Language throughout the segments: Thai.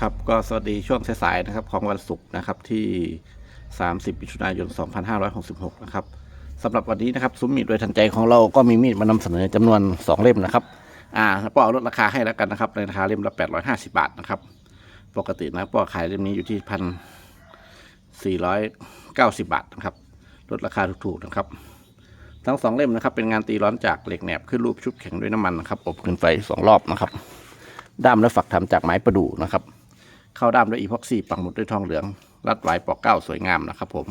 ครับก็สวัสดีช่วงสายๆนะครับของวันศุกร์นะครับที่ 30มิถุนายน 2566 นะครับสำหรับวันนี้นะครับซุ้มมีดโดยทันใจของเราก็มีมีดมานำเสนอจำนวน 2 เล่มนะครับอ่าป้อลดราคาให้แล้วกันนะครับในราคาเล่มละ 850 บาทนะครับ ปกตินะป้อขายเล่มนี้อยู่ที่พันสี่ร้อยเก้าสิบบาทนะครับลดราคาถูกๆนะครับ ทั้งสองเล่มนะครับ เป็นงานตีร้อนจากเหล็กแหนบขึ้นรูปชุบแข็งด้วยน้ำมันนะครับอบขึ้นไฟสองรอบนะครับ ด้ามและฝักทำจากไม้ประดู่นะครับ เข้าด้ามด้วยอีพ็อกซี่ปักหมุดด้วยทองเหลือง รัดไว้ปอกเก้าสวยงามนะครับ ผม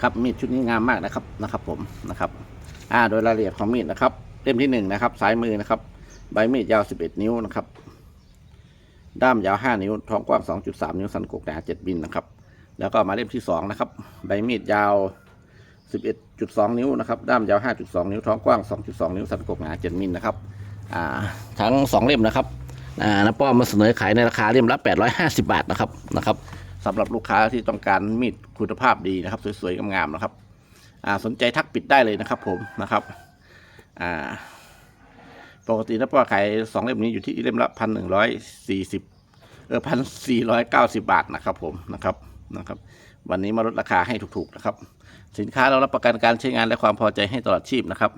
ครับมีดชุดนี้งามมากนะครับนะครับ ผมนะครับอ่าโดยรายละเอียดของมีดนะครับเล่มที่หนึ่งนะครับซ้ายมือนะครับ ใบมีดยาว11นิ้วนะครับ ด้ามยาว5นิ้วท้องกว้าง2.3นิ้วสันกกหนา7มิลนะครับ แล้วก็มาเล่มที่สองนะครับ ใบมีดยาว11.2นิ้วนะครับ ด้ามยาว5.2นิ้วท้องกว้าง2.2นิ้วสันกกหนา7มิลนะครับ อ่า ทั้งสองเล่มนะครับ น้าป้อมมาเสนอขายในราคาเล่มละ 850 บาทนะครับนะครับสำหรับลูกค้าที่ต้องการมีดคุณภาพดีนะครับ สวยๆงามๆนะครับอ่าสนใจทักปิดได้เลยนะครับ ผมนะครับอ่าปกติน้าป้อขายสองเล่มนี้อยู่ที่เล่มละพันหนึ่งร้อยสี่สิบเออพันสี่ร้อยเก้าสิบาทนะครับ ผมนะครับนะครับ วันนี้มาลดราคาให้ถูกๆนะครับ สินค้าเรารับประกันการใช้งานและความพอใจให้ตลอดชีพนะครับ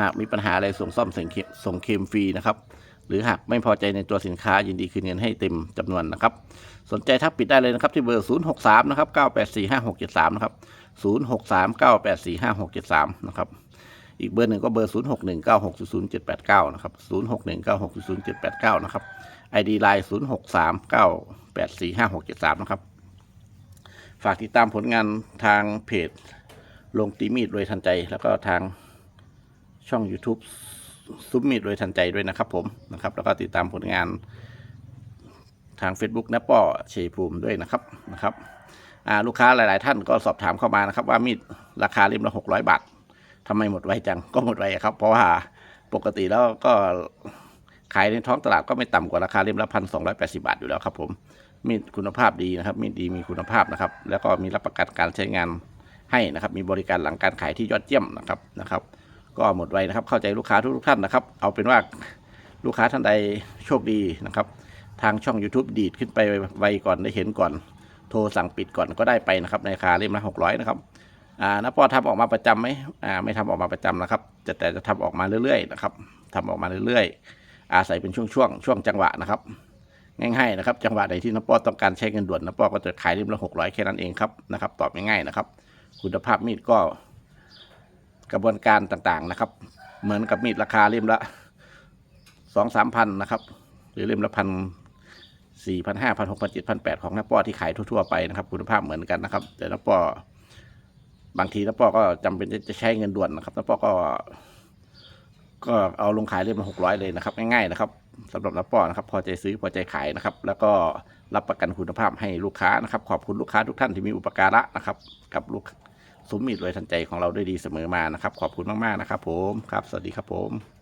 หากมีปัญหาอะไรส่งซ่อมส่งเคมฟรีนะครับ หรือหากไม่พอใจในตัวสินค้ายินดีคืนเงินให้เต็มจำนวนนะครับ สนใจทักปิดได้เลยนะครับที่เบอร์ 063 นะครับ 9845673 นะครับ 063 9845673 นะครับอีกเบอร์หนึ่งก็เบอร์ 061 9600นะครับ 061 9600นะครับ ID Line 063 9845673 นะครับ ฝากติดตามผลงานทางเพจ ลงตีมีดโดยทันใจ แล้วก็ทางช่อง YouTube ซุ้มมีดโดยทันใจด้วยนะครับผมนะครับ แล้วก็ติดตามผลงานทาง Facebook นะป้อเชยภูมิด้วยนะครับนะครับลูกค้าหลาย ๆ ท่านก็สอบถามเข้ามานะครับ ว่ามีดราคาเล่มละ600บาททำไมหมดไวจังก็หมดไวครับ เพราะว่าปกติแล้วก็ขายในท้องตลาดก็ไม่ต่ำกว่าราคาเล่มละพันสองบาทอยู่แล้วครับผมมีดคุณภาพดีนะครับ มีดดีมีคุณภาพนะครับ แล้วก็มีรับประกันการใช้งานให้นะครับ มีบริการหลังการขายที่ยอดเยี่ยมนะครับนะครับ ก็หมดไวนะครับ เข้าใจลูกค้าทุกท่านนะครับ เอาเป็นว่าลูกค้าท่านใดโชคดีนะครับ ทางช่อง YouTube ดีดขึ้นไปไวก่อนได้เห็นก่อน โทรสั่งปิดก่อนก็ได้ไปนะครับ ในราคาเล่มละหกร้อยนะครับอ่าน้าปอทำออกมาประจำไหมอ่าไม่ทำออกมาประจำนะครับแต่แต่จะทำออกมาเรื่อยๆนะครับทำออกมาเรื่อยๆ อาศัยเป็นช่วงๆช่วงจังหวะนะครับ ง่ายๆนะครับ จังหวะไหนที่น้าปอต้องการใช้เงินด่วนน้าปอก็จะขายเล่มละหกร้อยแค่นั้นเองครับนะครับ ตอบง่ายๆนะครับ คุณภาพมีดก็ กระบวนการต่างๆนะครับ เหมือนกับมีดราคาเล่มละสองสามพันนะครับ หรือเล่มละพันสี่พันห้าพันหกพันเจ็ดพันแปดของน้าป้อที่ขายทั่วๆไปนะครับ คุณภาพเหมือนกันนะครับ แต่น้าป้อบางทีน้าป้อก็จำเป็นจะใช้เงินด่วนนะครับน้าป้อก็ ก็เอาลงขายเล่มละหกร้อยเลยนะครับ ง่ายๆนะครับสำหรับน้าป้อนะครับ พอใจซื้อพอใจขายนะครับ แล้วก็รับประกันคุณภาพให้ลูกค้านะครับ ขอบคุณลูกค้าทุกท่านที่มีอุปการะนะครับ กับลูก สมมีดรวยทันใจของเราด้วยดีเสมอมานะครับ ขอบคุณมากๆนะครับผมครับ สวัสดีครับผม